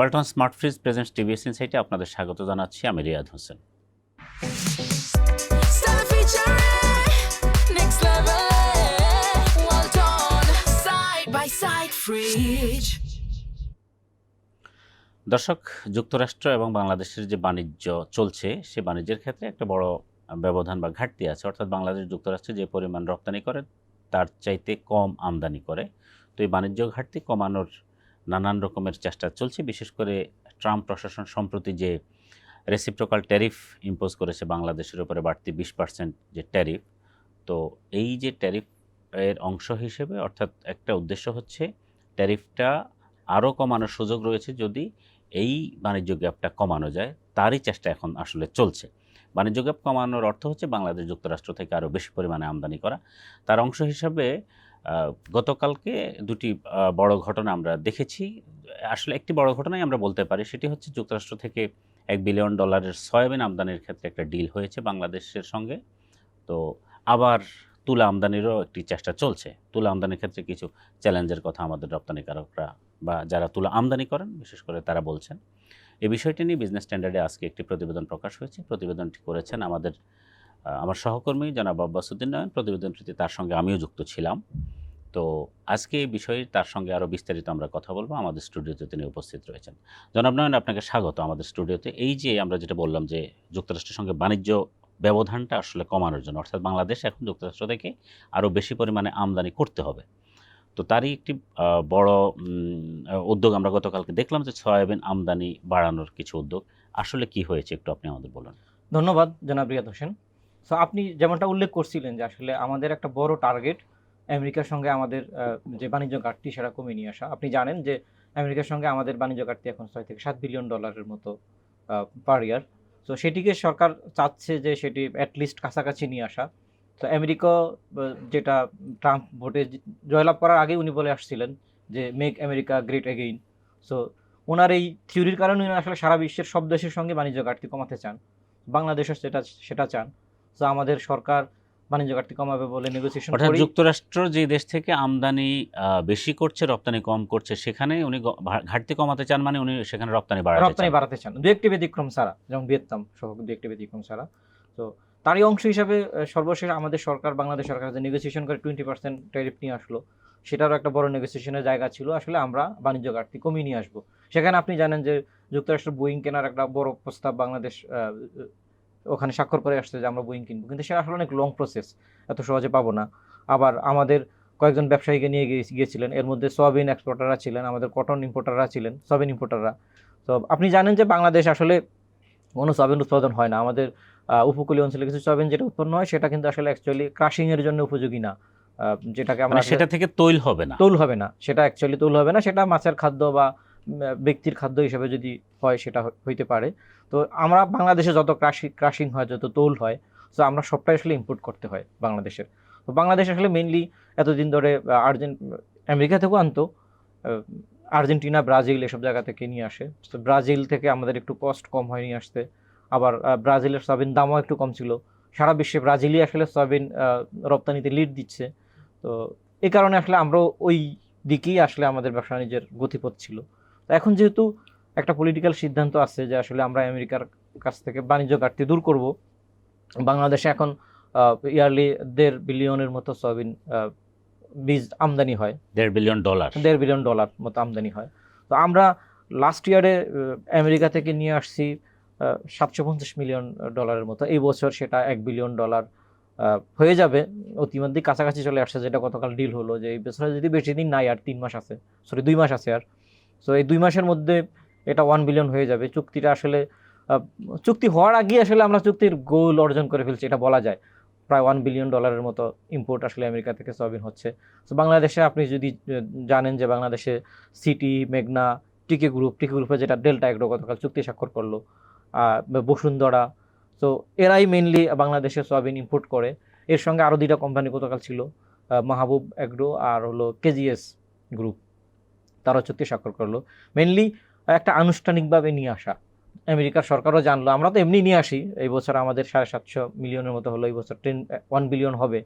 Walton smart fridge presents TVS ইনসাইটে আপনাদের স্বাগত জানাচ্ছি আমি রিয়াদ হোসেন. দর্শক যুক্তরাষ্ট্র এবং বাংলাদেশের যে বাণিজ্য চলছে সে বাণিজ্যের ক্ষেত্রে একটা বড় ব্যবধান বা ঘাটতি আছে। অর্থাৎ বাংলাদেশ যুক্তরাষ্ট্রে যে পরিমাণ রপ্তানি করে তার চাইতে কম আমদানি করে। তো এই বাণিজ্য ঘাটতি কমানোর নানান রকমের চেষ্টা চলছে, বিশেষ করে ট্রাম্প প্রশাসন সম্প্রতি যে রেসিপ্রোকাল ট্যারিফ ইম্পোজ করেছে বাংলাদেশের উপরে বাড়তি বিশ পার্সেন্ট যে ট্যারিফ তো এই যে ট্যারিফ এর অংশ হিসেবে অর্থাৎ একটা উদ্দেশ্য হচ্ছে ট্যারিফটা আরও কমানোর সুযোগ রয়েছে যদি এই বাণিজ্য গ্যাপটা কমানো যায়, তারই চেষ্টা এখন আসলে চলছে। বাণিজ্য গ্যাপ কমানোর অর্থ হচ্ছে বাংলাদেশ যুক্তরাষ্ট্র থেকে আরও বেশি পরিমাণে আমদানি করা। তার অংশ হিসাবে গতকালকে দুটি বড় ঘটনা আমরা দেখেছি। আসলে একটি বড় ঘটনাই আমরা বলতে পারি, সেটি হচ্ছে যুক্তরাষ্ট্র থেকে এক বিলিয়ন ডলারের সয়াবিন আমদানির ক্ষেত্রে একটা ডিল হয়েছে বাংলাদেশের সঙ্গে। তো আবার তুলা আমদানিরও একটি চেষ্টা চলছে। তুলা আমদানির ক্ষেত্রে কিছু চ্যালেঞ্জের কথা আমাদের রপ্তানিকারকরা বা যারা তুলা আমদানি করেন, বিশেষ করে তারা বলছেন। এই বিষয়টি নিয়ে বিজনেস স্ট্যান্ডার্ডে আজকে একটি প্রতিবেদন প্রকাশ হয়েছে। প্রতিবেদনটি করেছেন আমাদের আমার সহকর্মী জনাব আব্বাসুদ্দিন নয়ন প্রতিবেদনটিতে তার সঙ্গে আমিও যুক্ত ছিলাম। তো আজকে এই বিষয়ে তার সঙ্গে আরও বিস্তারিত আমরা কথা বলব। আমাদের স্টুডিওতে তিনি উপস্থিত রয়েছেন। জনাব নয়ন আপনাকে স্বাগত আমাদের স্টুডিওতে। এই যে আমরা যেটা বললাম যে যুক্তরাষ্ট্রের সঙ্গে বাণিজ্য ব্যবধানটা আসলে কমানোর জন্য, অর্থাৎ বাংলাদেশ এখন যুক্তরাষ্ট্র থেকে আরও বেশি পরিমাণে আমদানি করতে হবে। তো তারই একটি বড় উদ্যোগ আমরা গতকালকে দেখলাম যে সয়াবিন আমদানি বাড়ানোর কিছু উদ্যোগ। আসলে কি হয়েছে একটু আপনি আমাদের বলুন। ধন্যবাদ জনাব রিয়াদ হোসেন। সো আপনি যেমনটা উল্লেখ করছিলেন যে আসলে আমাদের একটা বড় টার্গেট আমেরিকার সঙ্গে আমাদের যে বাণিজ্য ঘাটতি সেটা কমিয়ে নিয়ে আসা। আপনি জানেন যে আমেরিকার সঙ্গে আমাদের বাণিজ্য ঘাটতি এখন ছয় থেকে সাত বিলিয়ন ডলারের মতো পার ইয়ার তো সেটিকে সরকার চাচ্ছে যে সেটি অ্যাটলিস্ট কাছাকাছি নিয়ে আসা। তো আমেরিকা যেটা ট্রাম্প ভোটে জয়লাভ করার আগেই উনি বলে আসছিলেন যে make America great again so ওনার এই থিওরির কারণে উনি আসলে সারা বিশ্বের সব দেশের সঙ্গে বাণিজ্য ঘাটতি কমাতে চান। বাংলাদেশও সেটা সেটা চান। তো আমাদের সরকার বাণিজ্য ঘাটতি কমাবে বলে নেগোসিয়েশন অর্থাৎ যুক্তরাষ্ট্র যে দেশ থেকে আমদানি বেশি করছে রপ্তানি কম করছে সেখানে উনি ঘাটতি কমাতে চান মানে উনি সেখানে রপ্তানি বাড়াতে রপ্তানি বাড়াতে চান। দু একটি ব্যতিক্রম ছাড়া যেমন ভিয়েতনাম সহ দু একটি ব্যতিক্রম ছাড়া। তো তারই অংশ হিসাবে সর্বশেষ আমাদের সরকার বাংলাদেশ সরকার যে নেগোসিয়েশন করে টোয়েন্টি পার্সেন্ট ট্যারিফ নিয়ে আসলো সেটারও একটা বড় নেগোসিয়েশনের জায়গা ছিল। আসলে আমরা বাণিজ্য ঘাটতি কমিয়ে নিয়ে আসব। সেখানে আপনি জানেন যে যুক্তরাষ্ট্র বোয়িং কেনার একটা বড় প্রস্তাব বাংলাদেশ আহ, ওখানে স্বাক্ষর করে আসছে যে আমরা বোয়িং কিনবো। কিন্তু সেটা আসলে অনেক লং প্রসেস এত সহজে পাবো না। আবার আমাদের কয়েকজন ব্যবসায়ীকে নিয়ে গিয়ে- গিয়েছিলেন এর মধ্যে সয়াবিন এক্সপোর্টাররা ছিলেন আমাদের কটন ইম্পোর্টাররা ছিলেন সয়াবিন ইম্পোর্টাররা তো আপনি জানেন যে বাংলাদেশ আসলে কোনো সয়াবিন উৎপাদন হয় না। আমাদের উপকূলীয় অঞ্চলে কিছু সয়াবিন যেটা উৎপন্ন হয় সেটা কিন্তু আসলে অ্যাকচুয়ালি ক্রাশিং এর জন্য উপযোগী না। যেটাকে আমরা মানে সেটা থেকে তৈল হবে না। তৌল হবে না। সেটা অ্যাকচুয়ালি তৌল হবে না। সেটা মাছের খাদ্য বা ব্যক্তির খাদ্য হিসেবে যদি হয় সেটা হইতে পারে। তো আমরা বাংলাদেশে যত ক্রাশি ক্রাশিং হয়, যত তোল হয় তো আমরা সবটাই আসলে ইম্পোর্ট করতে হয় বাংলাদেশের। তো বাংলাদেশ আসলে মেনলি এতদিন ধরে আর্জেন্ট আমেরিকা থেকেও আনতো আর্জেন্টিনা, ব্রাজিল এসব জায়গা থেকে নিয়ে আসে। তো ব্রাজিল থেকে আমাদের একটু কস্ট কম হয় নিয়ে আসতে। আবার ব্রাজিলের সয়াবিন দামও একটু কম ছিল। সারা বিশ্বে ব্রাজিলই আসলে সয়াবিন রপ্তানিতে লিড দিচ্ছে। তো এই কারণে আসলে আমরা ওই দিকেই আসলে আমাদের ব্যবসা বাণিজ্যের গতিপথ ছিল। তো এখন যেহেতু একটা পলিটিক্যাল সিদ্ধান্ত আছে যে আসলে আমরা আমেরিকার কাছ থেকে বাণিজ্য ঘাটতি দূর করব। বাংলাদেশে এখন ইয়ারলি দেড় বিলিয়নের মতো সয়াবিন বীজ আমদানি হয়। দেড় বিলিয়ন ডলার। দেড় বিলিয়ন ডলার মতো আমদানি হয়। তো আমরা লাস্ট ইয়ারে আমেরিকা থেকে নিয়ে আসছি সাতশো পঞ্চাশ মিলিয়ন ডলারের মতো। এই বছর সেটা এক বিলিয়ন ডলার হয়ে যাবে। অতিমধ্যেই কাছাকাছি চলে আসছে যেটা গতকাল ডিল হলো যে এই বছরে যদি বেশি দিন নাই আর তিন মাস আছে সরি দুই মাস আছে আর। সো এই দুই মাসের মধ্যে এটা ওয়ান বিলিয়ন হয়ে যাবে। চুক্তিটা আসলে চুক্তি হওয়ার আগে আসলে আমরা চুক্তির গোল অর্জন করে ফেলছি, এটা বলা যায়। প্রায় ওয়ান বিলিয়ন ডলারের মতো ইম্পোর্ট আসলে আমেরিকা থেকে সয়াবিন হচ্ছে। তো বাংলাদেশে আপনি যদি জানেন যে বাংলাদেশে সিটি মেঘনা, টিকে গ্রুপ টিকে গ্রুপে যেটা ডেল্টা এগ্রো গতকাল চুক্তি স্বাক্ষর করল বসুন্ধরা। তো এরাই মেনলি বাংলাদেশে সয়াবিন ইম্পোর্ট করে। এর সঙ্গে আরও দুইটা কোম্পানি গতকাল ছিল মাহবুব অ্যাগ্রো আর হলো কেজিএস গ্রুপ তারা চুক্তি স্বাক্ষর করল। মেনলি একটা আনুষ্ঠানিকভাবে নিয়ে আসা। আমেরিকার সরকারও জানলো। আমরা তো এমনি নিয়ে আসি। এই বছর আমাদের সাড়ে সাতশো মিলিয়নের মতো হলো, এই বছর টেন ওয়ান বিলিয়ন হবে।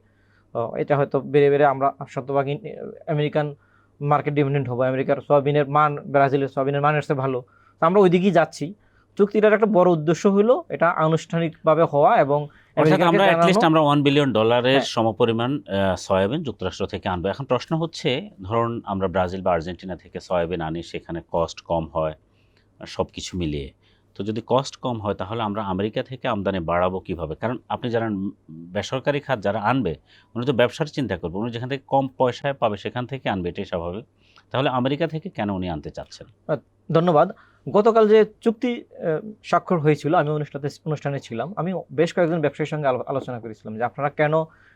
এটা হয়তো বেড়ে বেড়ে আমরা শতভাগ আমেরিকান মার্কেট ডিপেন্ডেন্ট হব। আমেরিকার সোয়াবিনের মান, ব্রাজিলের সোয়াবিনের মান এসে ভালো। তো আমরা ওইদিকেই যাচ্ছি। চুক্তিটার একটা বড় উদ্দেশ্য হলো এটা আনুষ্ঠানিকভাবে হওয়া এবং আমরা অ্যাটলিস্ট আমরা ওয়ান বিলিয়ন ডলারের। সমপরিমাণ সয়াবিন যুক্তরাষ্ট্র থেকে আনব। এখন প্রশ্ন হচ্ছে ধরুন আমরা ব্রাজিল বা আর্জেন্টিনা থেকে সয়াবিন আনি সেখানে কস্ট কম হয় সব কিছু মিলিয়ে। তো যদি কস্ট কম হয় তাহলে আমরা আমেরিকা থেকে আমদানি বাড়াবো কীভাবে? কারণ আপনি জানেন বেসরকারি খাত যারা আনবে উনি তো ব্যবসার চিন্তা করবে। উনি যেখান থেকে কম পয়সায় পাবে সেখান থেকে আনবে এটাই স্বাভাবিক। তাহলে আমেরিকা থেকে কেন উনি আনতে চাচ্ছেন? ধন্যবাদ। গতকাল যে চুক্তি স্বাক্ষর হয়েছিল, আমি অনুষ্ঠানে অনুষ্ঠানে ছিলাম। আমি বেশ কয়েকজন ব্যবসায়ীর সঙ্গে আলো- আলোচনা করেছিলাম যে আপনারা কেন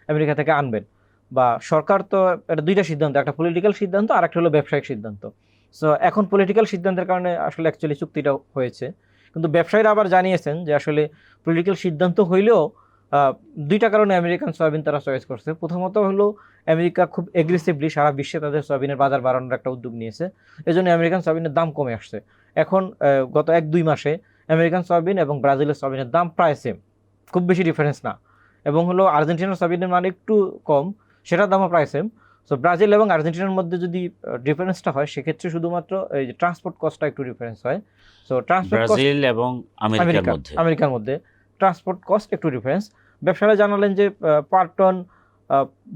আমেরিকা থেকে আনবেন? বা সরকার তো এটা দুইটা সিদ্ধান্ত, একটা পলিটিক্যাল সিদ্ধান্ত আর একটা হলো ব্যবসায়িক সিদ্ধান্ত। সো এখন পলিটিক্যাল সিদ্ধান্তের কারণে আসলে অ্যাকচুয়ালি চুক্তিটা হয়েছে। কিন্তু ব্যবসায়ীরা আবার জানিয়েছেন যে আসলে পলিটিক্যাল সিদ্ধান্ত হইলেও দুইটা কারণে আমেরিকান সয়াবিন তারা চয়েস করছে। প্রথমত হলো, আমেরিকা খুব এগ্রেসিভলি সারা বিশ্বে তাদের সয়াবিনের বাজার বাড়ানোর একটা উদ্যোগ নিয়েছে। এজন্য আমেরিকান সয়াবিনের দাম কমে আসছে। এখন গত এক দুই মাসে আমেরিকান সয়াবিন এবং ব্রাজিলের সয়াবিনের দাম প্রায় সেম খুব বেশি ডিফারেন্স না। এবং হলো আর্জেন্টিনার সয়াবিনের মান একটু কম সেটার দামও প্রায় সেম সো ব্রাজিল এবং আর্জেন্টিনার মধ্যে যদি ডিফারেন্সটা হয় সেক্ষেত্রে শুধুমাত্র এই যে ট্রান্সপোর্ট কস্টটা একটু ডিফারেন্স হয়। সো ট্রান্সপোর্ট ব্রাজিল এবং আমেরিকার মধ্যে। আমেরিকার মধ্যে ট্রান্সপোর্ট কস্ট একটু ডিফারেন্স ব্যবসায়ীরা জানালেন যে পার টন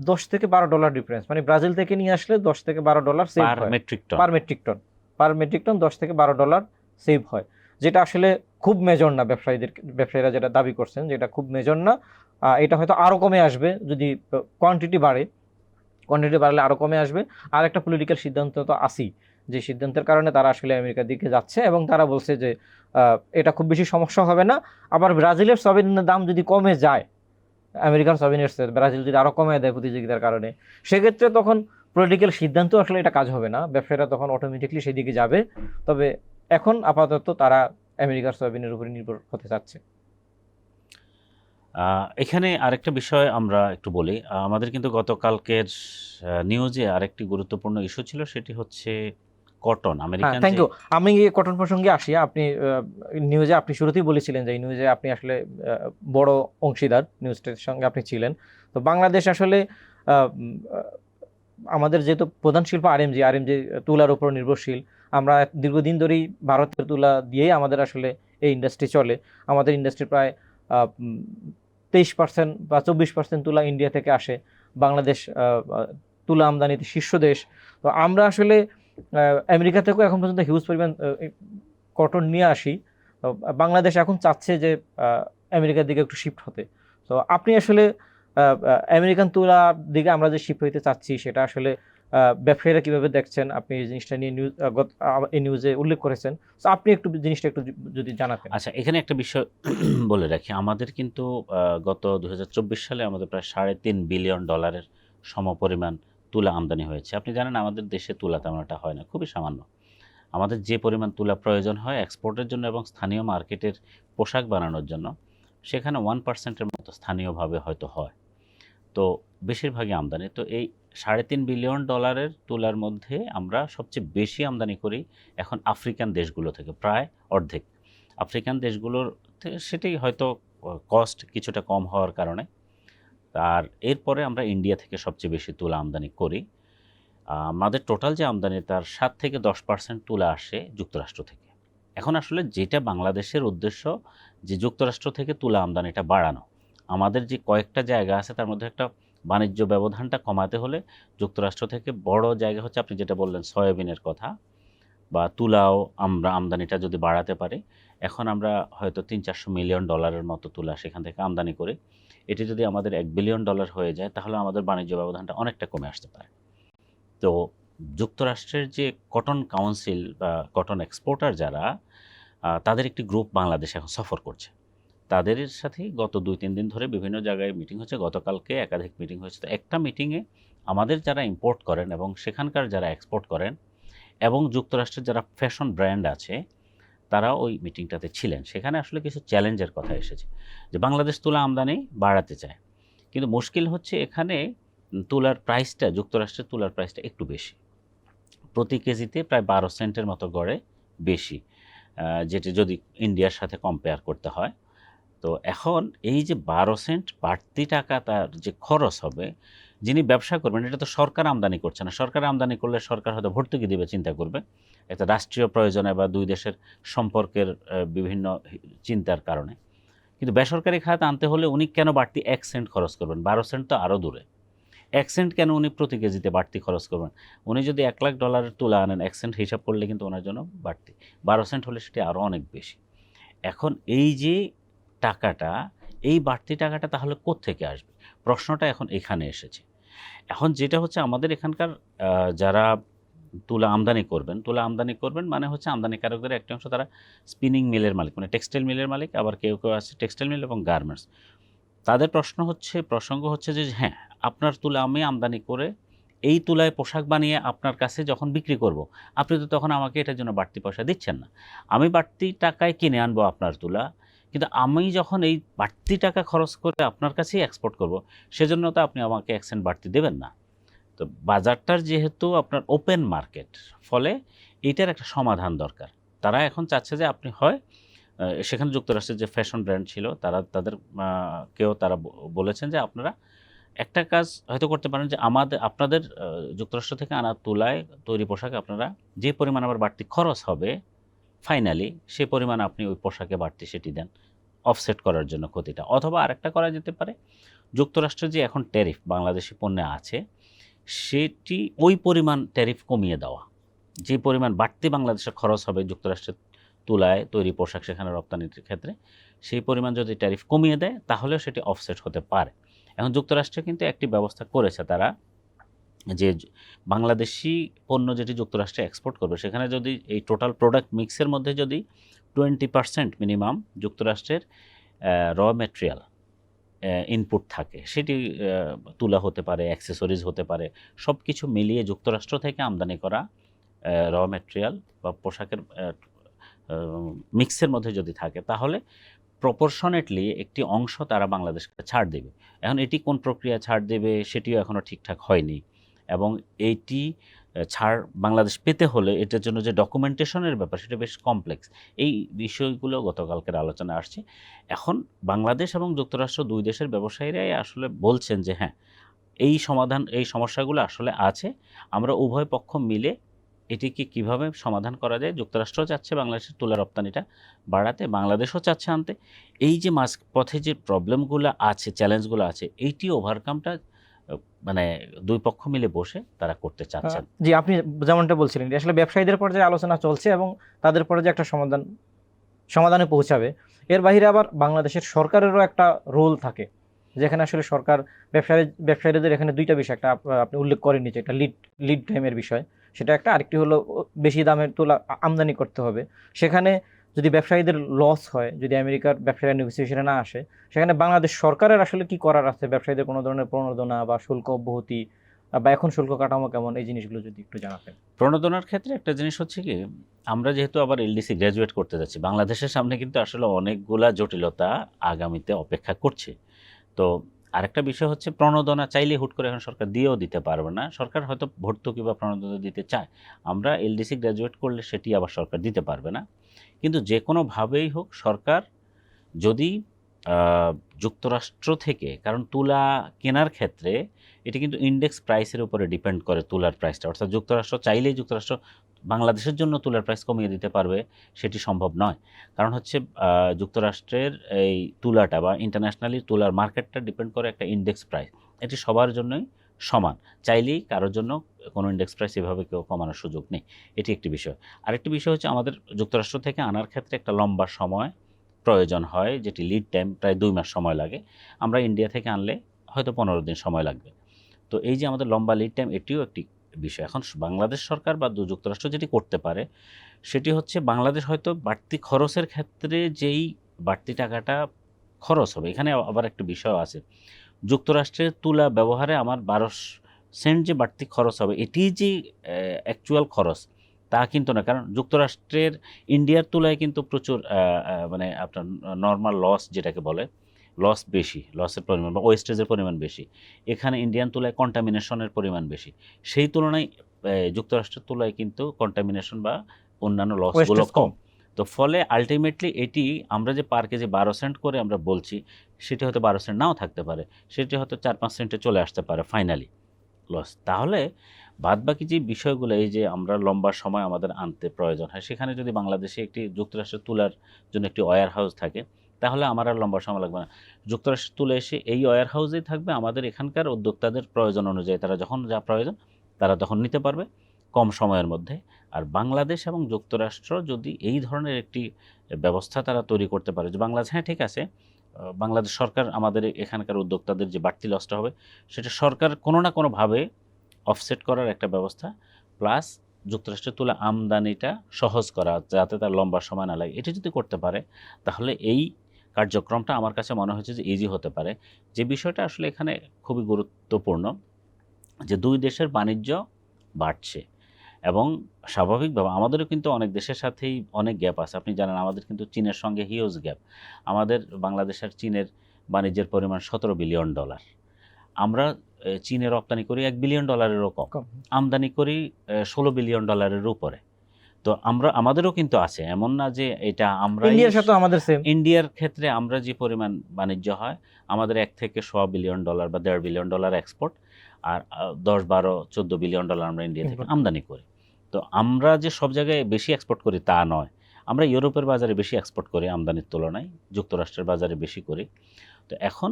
দশ থেকে বারো ডলার ডিফারেন্স মানে ব্রাজিল থেকে নিয়ে আসলে দশ থেকে বারো ডলার সেভ হয়। Metric ton per metric ton per metric ton দশ থেকে বারো ডলার সেভ হয়। যেটা আসলে খুব মেজর না ব্যবসায়ীদের, ব্যবসায়ীরা যেটা দাবি করছেন, যেটা খুব মেজর না। এটা হয়তো আরও কমে আসবে যদি কোয়ান্টিটি বাড়ে। কোয়ান্টিটি বাড়লে আরও কমে আসবে। আর একটা পলিটিক্যাল সিদ্ধান্ত তো আসি যে সিদ্ধান্তের কারণে তারা আসলে আমেরিকার দিকে যাচ্ছে এবং তারা বলছে যে এটা খুব বেশি সমস্যা হবে না। আবার ব্রাজিলের সয়াবিনের দাম যদি কমে যায়, আমেরিকান সয়াবিনের চেয়ে ব্রাজিল যদি আরও কমে দেয় প্রতিযোগিতার কারণে, সেক্ষেত্রে তখন পলিটিক্যাল সিদ্ধান্ত আসলে এটা কাজ হবে না। ব্যবসায়ীরা তখন অটোমেটিকলি সেদিকে যাবে। তবে এখন আপাতত তারা আমেরিকার সয়াবিনের উপরে নির্ভর হতে চাচ্ছে। এখানে আরেকটা বিষয় আমরা একটু বলি। আমাদের কিন্তু গতকালকের নিউজে আরেকটি গুরুত্বপূর্ণ ইস্যু ছিল সেটি হচ্ছে কটন আমেরিকান থ্যাংক ইউ আমি এই কটন প্রসঙ্গে আসি। আপনি নিউজে আপনি শুরুতেই বলেছিলেন যে নিউজে আপনি আসলে বড় অংশীদার নিউজটার সঙ্গে আপনি ছিলেন। তো বাংলাদেশ আসলে আহ, আমাদের যেহেতু প্রধান শিল্প আরএমজি আরএমজি তুলার উপর নির্ভরশীল, আমরা দীর্ঘদিন ধরেই ভারতের তুলা দিয়েই আমাদের আসলে এই ইন্ডাস্ট্রি চলে। আমাদের ইন্ডাস্ট্রি প্রায় তেইশ পার্সেন্ট বা চব্বিশ পার্সেন্ট তুলা ইন্ডিয়া থেকে আসে। বাংলাদেশ তুলা আমদানিতে শীর্ষ দেশ। তো আমরা আসলে আমেরিকা থেকেও এখন পর্যন্ত হিউজ পরিমাণ কটন নিয়ে আসি। বাংলাদেশ এখন চাচ্ছে যে আমেরিকার দিকে একটু শিফট হতে। তো আপনি আসলে আমেরিকান তুলার দিকে আমরা যে শিফট হইতে চাচ্ছি, সেটা আসলে ব্যবসায়ীরা কীভাবে দেখছেন? আপনি এই জিনিসটা নিয়ে নিউজ এই নিউজে উল্লেখ করেছেন। তো আপনি একটু জিনিসটা একটু যদি জানাতেন। আচ্ছা এখানে একটা বিষয় বলে রাখি। আমাদের কিন্তু গত দুহাজার চব্বিশ সালে আমাদের প্রায় সাড়ে তিন বিলিয়ন ডলারের সমপরিমাণ তুলা আমদানি হয়েছে। আপনি জানেন, আমাদের দেশে তুলা তেমন একটা হয় না, খুবই সামান্য। আমাদের যে পরিমাণ তুলা প্রয়োজন হয় এক্সপোর্টের জন্য এবং স্থানীয় মার্কেটের পোশাক বানানোর জন্য, সেখানে ওয়ান পার্সেন্টের মতো স্থানীয়ভাবে হয়তো হয়। তো বেশিরভাগই আমদানি। তো এই সাড়ে তিন বিলিয়ন ডলারের তুলার মধ্যে আমরা সবচেয়ে বেশি আমদানি করি এখন আফ্রিকান দেশগুলো থেকে, প্রায় অর্ধেক। আফ্রিকান দেশগুলোর সেটাই হয়তো কস্ট কিছুটা কম হওয়ার কারণে। আর এরপরে আমরা ইন্ডিয়া থেকে সবচেয়ে বেশি তুলা আমদানি করি। আমাদের টোটাল যে আমদানি তার সাত থেকে দশ পার্সেন্ট তুলা আসে যুক্তরাষ্ট্র থেকে। এখন আসলে যেটা বাংলাদেশের উদ্দেশ্য যে যুক্তরাষ্ট্র থেকে তুলা আমদানিটা বাড়ানো আমাদের যে কয়েকটা জায়গা আছে, তার মধ্যে একটা বাণিজ্য ব্যবধানটা কমাতে হলে যুক্তরাষ্ট্র থেকে বড় জায়গা হচ্ছে আপনি যেটা বললেন, সয়াবিনের কথা বা তুলাও আমরা আমদানিটা যদি বাড়াতে পারি, এখন আমরা হয়তো তিন চারশো মিলিয়ন ডলারের মতো তুলা সেখান থেকে আমদানি করে। এটি যদি আমাদের এক বিলিয়ন ডলার হয়ে যায়, তাহলে আমাদের বাণিজ্য ব্যবধানটা অনেকটা কমে আসতে পারে। তো যুক্তরাষ্ট্রের যে কটন কাউন্সিল বা কটন এক্সপোর্টার যারা তাদের একটি গ্রুপ বাংলাদেশে এখন সফর করছে। তাদের সাথেই গত দুই, তিন দিন ধরে বিভিন্ন জায়গায় মিটিং হচ্ছে গতকালকে একাধিক মিটিং হয়েছে। তো একটা মিটিংয়ে আমাদের যারা ইম্পোর্ট করেন এবং সেখানকার যারা এক্সপোর্ট করেন এবং যুক্তরাষ্ট্রের যারা ফ্যাশন ব্র্যান্ড আছে, তারা ওই মিটিংটাতে ছিলেন। সেখানে আসলে কিছু চ্যালেঞ্জের কথা এসেছে যে বাংলাদেশ তুলা আমদানি বাড়াতে চায়। কিন্তু মুশকিল হচ্ছে এখানে তুলার প্রাইসটা যুক্তরাষ্ট্রের তুলার প্রাইসটা একটু বেশি। প্রতি কেজিতে প্রায় বারো সেন্টের মতো গড়ে বেশি। যেটি যদি ইন্ডিয়ার সাথে কম্পেয়ার করতে হয়। তো এখন এই যে বারো সেন্ট বাড়তি টাকা তার যে খরচ হবে, যিনি ব্যবসা করবেন, এটা তো সরকার আমদানি করছে না। সরকার আমদানি করলে সরকার হয়তো ভর্তুকি দেবে, চিন্তা করবে। একটা রাষ্ট্রীয় প্রয়োজনে বা দুই দেশের সম্পর্কের বিভিন্ন চিন্তার কারণে। কিন্তু বেসরকারি খাত আনতে হলে উনি কেন বাড়তি এক সেন্ট খরচ করবেন? বারো সেন্ট তো আরও দূরে। এক সেন্ট কেন উনি প্রতি কেজিতে বাড়তি খরচ করবেন? উনি যদি এক লাখ ডলারের তুলা আনেন, এক সেন্ট হিসাব করলে কিন্তু ওনার জন্য বাড়তি। বারো সেন্ট হলে সেটি আরও অনেক বেশি। এখন এই যে টাকাটা, এই বাড়তি টাকাটা তাহলে কোত্থেকে আসবে? প্রশ্নটা এখন এখানে এসেছে। এখন যেটা হচ্ছে আমাদের এখানকার যারা তুলা আমদানি করবেন, তুলা আমদানি করবেন মানে হচ্ছে আমদানিকারকদের একটা অংশ তারা স্পিনিং মিলের মালিক মানে টেক্সটাইল মিলের মালিক, আবার কেউ কেউ আছে টেক্সটাইল মিল এবং গার্মেন্টস তাদের প্রশ্ন হচ্ছে, প্রসঙ্গ হচ্ছে যে হ্যাঁ আপনার তুলা আমি আমদানি করে এই তুলায় পোশাক বানিয়ে আপনার কাছে যখন বিক্রি করব, আপনি তো তখন আমাকে এটার জন্য বাড়তি পয়সা দিচ্ছেন না। আমি বাড়তি টাকায় কিনে আনব আপনার তুলা কিন্তু আমি যখন এই বাড়তি টাকা খরচ করে আপনার কাছেই এক্সপোর্ট করব, সেজন্য তো আপনি আমাকে এক সেন্ট বাড়তি দেবেন না। তো বাজারটার যেহেতু আপনার ওপেন মার্কেট ফলে এইটার একটা সমাধান দরকার। তারা এখন চাচ্ছে যে আপনি হয় সেখানে যুক্তরাষ্ট্রের যে ফ্যাশন ব্র্যান্ড ছিল, তারা, তাদের কেউ তারা বলেছেন যে আপনারা একটা কাজ হয়তো করতে পারেন যে আমাদের আপনাদের যুক্তরাষ্ট্র থেকে আনা তুলায় তৈরি পোশাকে আপনারা যে পরিমাণ আবার বাড়তি খরচ হবে ফাইনালি সেই পরিমাণ আপনি ওই পোশাকে বাড়তি সেটি দেন অফসেট করার জন্য ক্ষতিটা। অথবা আরেকটা করা যেতে পারে যুক্তরাষ্ট্রের যে এখন ট্যারিফ বাংলাদেশি পণ্যে আছে, সেটি ওই পরিমাণ ট্যারিফ কমিয়ে দেওয়া। যে পরিমাণ বাড়তি বাংলাদেশে খরচ হবে যুক্তরাষ্ট্রের তুলায় তৈরি পোশাক সেখানে রপ্তানির ক্ষেত্রে, সেই পরিমাণ যদি ট্যারিফ কমিয়ে দেয়, তাহলেও সেটি অফসেট হতে পারে। এখন যুক্তরাষ্ট্রে কিন্তু একটি ব্যবস্থা করেছে তারা যে বাংলাদেশি পণ্য যেটি যুক্তরাষ্ট্রে এক্সপোর্ট করবে, সেখানে যদি এই টোটাল প্রোডাক্ট মিক্সের মধ্যে যদি টোয়েন্টি পার্সেন্ট মিনিমাম যুক্তরাষ্ট্রের র ম্যাটেরিয়াল ইনপুট থাকে, সেটি তুলা হতে পারে অ্যাক্সেসরিজ হতে পারে সব কিছু মিলিয়ে যুক্তরাষ্ট্র থেকে আমদানি করা র ম্যাটেরিয়াল বা পোশাকের মিক্সের মধ্যে যদি থাকে, তাহলে প্রপোর্শনেটলি একটি অংশ তারা বাংলাদেশকে ছাড় দেবে। এখন এটি কোন প্রক্রিয়া ছাড় দেবে, সেটিও এখনও ঠিকঠাক হয়নি। এবং এইটি ছাড় বাংলাদেশ পেতে হলে এটার জন্য যে ডকুমেন্টেশনের ব্যাপার সেটা বেশ কমপ্লেক্স এই বিষয়গুলো গতকালকের আলোচনা আসছে। এখন বাংলাদেশ এবং যুক্তরাষ্ট্র দুই দেশের ব্যবসায়ীরাই আসলে বলছেন যে হ্যাঁ এই সমাধান, এই সমস্যাগুলো আসলে আছে। আমরা উভয় পক্ষ মিলে এটিকে কীভাবে সমাধান করা যায়? যুক্তরাষ্ট্র চাচ্ছে বাংলাদেশের তুলা রপ্তানিটা বাড়াতে, বাংলাদেশও চাচ্ছে আনতে। এই যে মাঝ পথে যে প্রবলেমগুলো আছে চ্যালেঞ্জগুলো আছে, এইটি ওভারকামটা মানে দুই পক্ষ মিলে বসে তারা করতে চাচ্ছেন। জি, আপনি যেমনটা বলছিলেন আসলে ব্যবসায়ীদের পর্যায়ে আলোচনা চলছে এবং তাদের পর্যায়ে একটা সমাধান, সমাধানে পৌঁছাবে, এর বাইরে আবার বাংলাদেশের সরকারেরও একটা রোল থাকে। যেখানে আসলে সরকার ব্যবসায়ী, ব্যবসায়ীদের এখানে দুইটা বিষয়, একটা আপনি উল্লেখ করেন নিচে একটা লিড লিড টাইমের বিষয়, সেটা একটা, আরেকটি হলো বেশি দামের তোলা আমদানি করতে হবে। সেখানে যদি ব্যবসায়ীদের লস হয়, যদি আমেরিকার ব্যবসায়ীরা নেগোসিয়েশনে না আসে, সেখানে বাংলাদেশ সরকারের আসলে কি করার আছে? ব্যবসায়ীদের কোনো ধরনের প্রণোদনা বা শুল্ক অব্যাহতি বা এখন শুল্ক কাঠামো কেমন? এই জিনিসগুলো যদি একটু জানাতেন। প্রণোদনার ক্ষেত্রে একটা জিনিস হচ্ছে কি, আমরা যেহেতু আবার এলডিসি গ্র্যাজুয়েট করতে যাচ্ছি, বাংলাদেশের সামনে কিন্তু আসলে অনেকগুলা জটিলতা আগামীতে অপেক্ষা করছে। তো আরেকটা বিষয় হচ্ছে প্রণোদনা চাইলে হুট করে এখন সরকার দিয়েও দিতে পারবে না। সরকার হয়তো ভর্তুকি বা প্রণোদনা দিতে চায়। আমরা এলডিসি গ্র্যাজুয়েট করলে সেটি আবার সরকার দিতে পারবে না। কিন্তু যে কোনোভাবেই হোক সরকার যদি যুক্তরাষ্ট্র থেকে, কারণ তুলা কেনার ক্ষেত্রে এটি কিন্তু ইন্ডেক্স প্রাইসের উপরে ডিপেন্ড করে তুলার প্রাইসটা অর্থাৎ যুক্তরাষ্ট্র চাইলেই যুক্তরাষ্ট্র বাংলাদেশের জন্য তুলার প্রাইস কমিয়ে দিতে পারবে, সেটি সম্ভব নয়। কারণ হচ্ছে যুক্তরাষ্ট্রের এই তুলাটা বা ইন্টারন্যাশনালি তুলার মার্কেটটা ডিপেন্ড করে একটা ইন্ডেক্স প্রাইস এটি সবার জন্যই সমান। চাইলেই কারোর জন্য কোনো ইন্ডেক্স প্রাইস এভাবে কেউ কমানোর সুযোগ নেই। এটি একটি বিষয়। আরেকটি বিষয় হচ্ছে আমাদের যুক্তরাষ্ট্র থেকে আনার ক্ষেত্রে একটা লম্বা সময় প্রয়োজন হয়, যেটি লিড টাইম প্রায় দুই মাস সময় লাগে। আমরা ইন্ডিয়া থেকে আনলে হয়তো পনেরো দিন সময় লাগবে। তো এই যে আমাদের লম্বা লিড টাইম এটিও একটি বিষয়। এখন বাংলাদেশ সরকার বা যুক্তরাষ্ট্র যেটি করতে পারে, সেটি হচ্ছে বাংলাদেশ হয়তো বাড়তি খরচের ক্ষেত্রে যেই বাড়তি টাকাটা খরচ হবে, এখানে আবার একটা বিষয় আছে। যুক্তরাষ্ট্রের তুলা ব্যবহারে আমার বারো সেন্ট যে বাড়তি খরচ হবে এটি যে অ্যাকচুয়াল খরচ তা কিন্তু না। কারণ যুক্তরাষ্ট্রের ইন্ডিয়ার তুলায় কিন্তু প্রচুর মানে আপনার নর্মাল লস যেটাকে বলে লস বেশি লসের পরিমাণ বা ওয়েস্টেজের পরিমাণ বেশি। এখানে ইন্ডিয়ান তুলায় কন্টামিনেশনের পরিমাণ বেশি। সেই তুলনায় যুক্তরাষ্ট্রের তুলায় কিন্তু কন্টামিনেশন বা অন্যান্য লসগুলো কম। তো ফলে আলটিমেটলি এটি আমরা যে পার কেজি বারো সেন্ট করে আমরা বলছি, সেটি হয়তো বারো সেন্ট নাও থাকতে পারে, সেটি হয়তো চার পাঁচ সেন্টে চলে আসতে পারে ফাইনালি লস তাহলে বাদবাকি যে বিষয়গুলো, এই যে আমরা লম্বা সময় আমাদের আনতে প্রয়োজন হয়, সেখানে যদি বাংলাদেশে একটি যুক্তরাষ্ট্রে তোলার জন্য একটি ওয়ার হাউস থাকে, তাহলে আমার আর লম্বা সময় লাগবে না। যুক্তরাষ্ট্র তুলে এসে এই ওয়ার হাউসেই থাকবে আমাদের এখানকার উদ্যোক্তাদের প্রয়োজন অনুযায়ী, তারা যখন যা প্রয়োজন, তারা তখন নিতে পারবে। কম সময়ের মধ্যে আর বাংলাদেশ এবং যুক্তরাষ্ট্র যদি এই ধরনের একটি ব্যবস্থা তারা তৈরি করতে পারে, যে বাংলাদেশ হ্যাঁ ঠিক আছে বাংলাদেশ সরকার আমাদের এখানকার উদ্যোক্তাদের যে বাড়তি লসটা হবে, সেটা সরকার কোনো না কোনোভাবে অফসেট করার একটা ব্যবস্থা প্লাস যুক্তরাষ্ট্রের তুলা আমদানিটা সহজ করা, যাতে তার লম্বা সময় না লাগে। এটা যদি করতে পারে, তাহলে এই কার্যক্রমটা আমার কাছে মনে হয়েছে যে ইজি হতে পারে। যে বিষয়টা আসলে এখানে খুবই গুরুত্বপূর্ণ, যে দুই দেশের বাণিজ্য বাড়ছে। এবং স্বাভাবিকভাবে আমাদেরও কিন্তু অনেক দেশের সাথেই অনেক গ্যাপ আছে। আপনি জানেন আমাদের কিন্তু চীনের সঙ্গে হিউজ গ্যাপ আমাদের বাংলাদেশ আর চীনের বাণিজ্যের পরিমাণ সতেরো বিলিয়ন ডলার আমরা চীনে রপ্তানি করি এক বিলিয়ন ডলারেরও কম। আমদানি করি ষোলো বিলিয়ন ডলারের উপরে। তো আমরা আমাদেরও কিন্তু আছে। এমন না যে এটা আমরা ইন্ডিয়ার সাথে আমাদের সেম ইন্ডিয়ার ক্ষেত্রে আমরা যে পরিমাণ বাণিজ্য হয় আমাদের এক থেকে শ বিলিয়ন ডলার বা দেড় বিলিয়ন ডলার এক্সপোর্ট আর দশ বারো চোদ্দ বিলিয়ন ডলার আমরা ইন্ডিয়া থেকে আমদানি করি। তো আমরা যে সব জায়গায় বেশি এক্সপোর্ট করি তা নয়। আমরা ইউরোপের বাজারে বেশি এক্সপোর্ট করি আমদানির তুলনায়, যুক্তরাষ্ট্রের বাজারে বেশি করি। তো এখন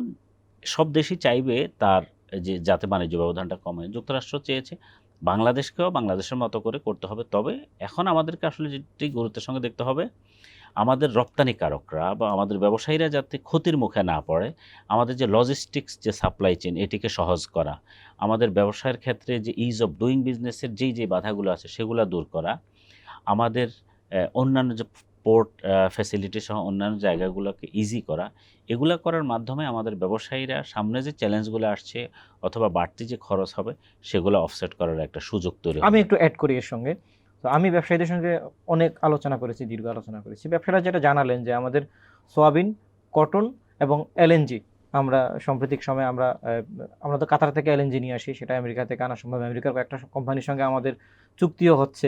সব দেশই চাইবে তার যে যাতে বাণিজ্য ব্যবধানটা কমে। যুক্তরাষ্ট্র চেয়েছে, বাংলাদেশকেও বাংলাদেশের মতো করে করতে হবে। তবে এখন আমাদেরকে আসলে যেটি গুরুত্বের সঙ্গে দেখতে হবে আমাদের রপ্তানিকারকরা বা আমাদের ব্যবসায়ীরা যাতে ক্ষতির মুখে না পড়ে, আমাদের যে লজিস্টিক্স যে সাপ্লাই চেন এটিকে সহজ করা, আমাদের ব্যবসায়ের ক্ষেত্রে যে ইজ অফ ডুইং বিজনেসের যেই যেই বাধাগুলো আছে সেগুলো দূর করা, আমাদের অন্যান্য যে পোর্ট ফ্যাসিলিটি সহ অন্যান্য জায়গাগুলোকে ইজি করা, এগুলো করার মাধ্যমে আমাদের ব্যবসায়ীরা সামনে যে চ্যালেঞ্জগুলো আসছে অথবা বাড়তি যে খরচ হবে, সেগুলো অফসেট করার একটা সুযোগ তৈরি আমি একটু অ্যাড করি এর সঙ্গে। তো আমি ব্যবসায়ীদের সঙ্গে অনেক আলোচনা করেছি, দীর্ঘ আলোচনা করেছি। ব্যবসায়ীরা যেটা জানালেন যে আমাদের সোয়াবিন, কটন এবং এলএনজি আমরা সাম্প্রতিক সময়ে আমরা আমরা তো কাতার থেকে এলএনজি নিয়ে আসি, সেটা আমেরিকা থেকে আনা সম্ভব। আমেরিকার একটা কোম্পানির সঙ্গে আমাদের চুক্তিও হচ্ছে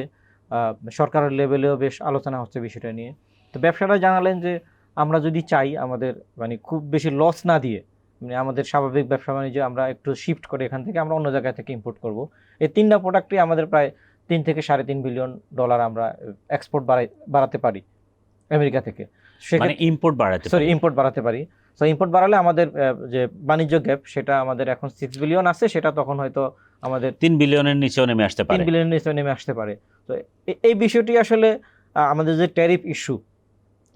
সরকারের লেভেলেও বেশ আলোচনা হচ্ছে বিষয়টা নিয়ে। তো ব্যবসায়ীরা জানালেন যে আমরা যদি চাই আমাদের মানে খুব বেশি লস না দিয়ে মানে আমাদের স্বাভাবিক ব্যবসা বাণিজ্য আমরা একটু শিফট করে এখান থেকে আমরা অন্য জায়গা থেকে ইম্পোর্ট করব। এই তিনটা প্রোডাক্টই আমাদের প্রায় তিন থেকে সাড়ে তিন বিলিয়ন ডলার আমরা এক্সপোর্ট বাড়াই বাড়াতে পারি আমেরিকা থেকে। মানে ইম্পোর্ট বাড়াতে সরি পারি। ইম্পোর্ট বাড়াতে পারি। সো ইম্পোর্ট বাড়ালে আমাদের যে বাণিজ্য গ্যাপ সেটা আমাদের এখন সিক্স বিলিয়ন আছে সেটা তখন হয়তো আমাদের তিন বিলিয়নের নিচেও নেমে আসতে পারে। তিন বিলিয়নের বিলিয়ন নিচে নেমে আসতে পারে। তো এই বিষয়টি আসলে আমাদের যে ট্যারিফ ইস্যু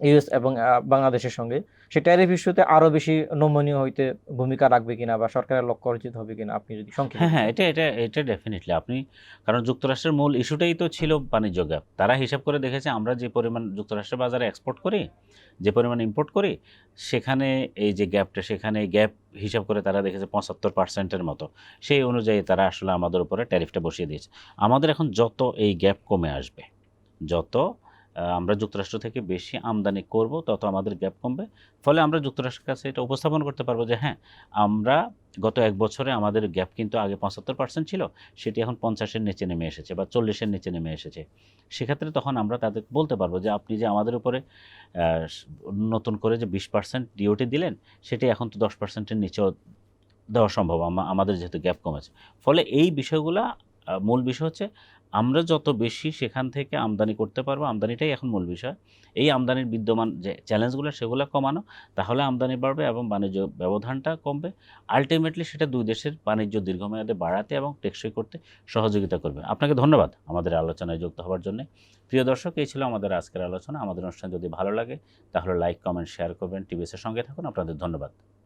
ইউএস এবং বাংলাদেশের সঙ্গে সেই ট্যারিফ ইস্যুতে আরও বেশি নমনীয় হইতে ভূমিকা রাখবে কিনা বা সরকারের লক্ষ্য অর্জিত হবে কিনা আপনি যদি সংক্ষেপে হ্যাঁ হ্যাঁ এটা এটা এটা ডেফিনেটলি আপনি কারণ যুক্তরাষ্ট্রের মূল ইস্যুটাই তো ছিল বাণিজ্য গ্যাপ তারা হিসাব করে দেখেছে আমরা যে পরিমাণ যুক্তরাষ্ট্রের বাজারে এক্সপোর্ট করি যে পরিমাণ ইম্পোর্ট করি সেখানে এই যে গ্যাপটা সেখানে গ্যাপ হিসাব করে তারা দেখেছে পঁচাত্তর পার্সেন্টের মতো। সেই অনুযায়ী তারা আসলে আমাদের উপরে ট্যারিফটা বসিয়ে দিয়েছে। আমাদের এখন যত এই গ্যাপ কমে আসবে যত আমরা যুক্তরাষ্ট্র থেকে বেশি আমদানি করব, তত আমাদের গ্যাপ কমবে। ফলে আমরা যুক্তরাষ্ট্রের কাছে এটা উপস্থাপন করতে পারব যে হ্যাঁ আমরা গত এক বছরে আমাদের গ্যাপ কিন্তু আগে পঁচাত্তর পার্সেন্ট ছিল, সেটি এখন পঞ্চাশের নিচে নেমে এসেছে বা চল্লিশের নিচে নেমে এসেছে। সেক্ষেত্রে তখন আমরা তাদের বলতে পারব যে, আপনি যে আমাদের উপরে নতুন করে যে বিশ পার্সেন্ট ডিওটি দিলেন, সেটি এখন তো দশ পার্সেন্টের নিচেও দেওয়া সম্ভব, আমা- আমাদের যেহেতু গ্যাপ কমেছে। ফলে এই বিষয়গুলা মূল বিষয় হচ্ছে আমরা যত বেশি সেখান থেকে আমদানি করতে পারব, আমদানিটাই এখন মূল বিষয়। এই আমদানির বিদ্যমান যে চ্যালেঞ্জগুলো সেগুলো কমানো, তাহলে আমদানি বাড়বে এবং বাণিজ্য ব্যবধানটা কমবে। আলটিমেটলি সেটা দুই দেশের বাণিজ্য দীর্ঘমেয়াদে বাড়াতে এবং টেকসই করতে সহযোগিতা করবে। আপনাকে ধন্যবাদ আমাদের আলোচনায় যুক্ত হওয়ার জন্য। প্রিয় দর্শক, এই ছিল আমাদের আজকের আলোচনা। আমাদের অনুষ্ঠান যদি ভালো লাগে, তাহলে লাইক কমেন্ট শেয়ার করবেন। টিভিএসের সঙ্গে থাকুন। আপনাদের ধন্যবাদ।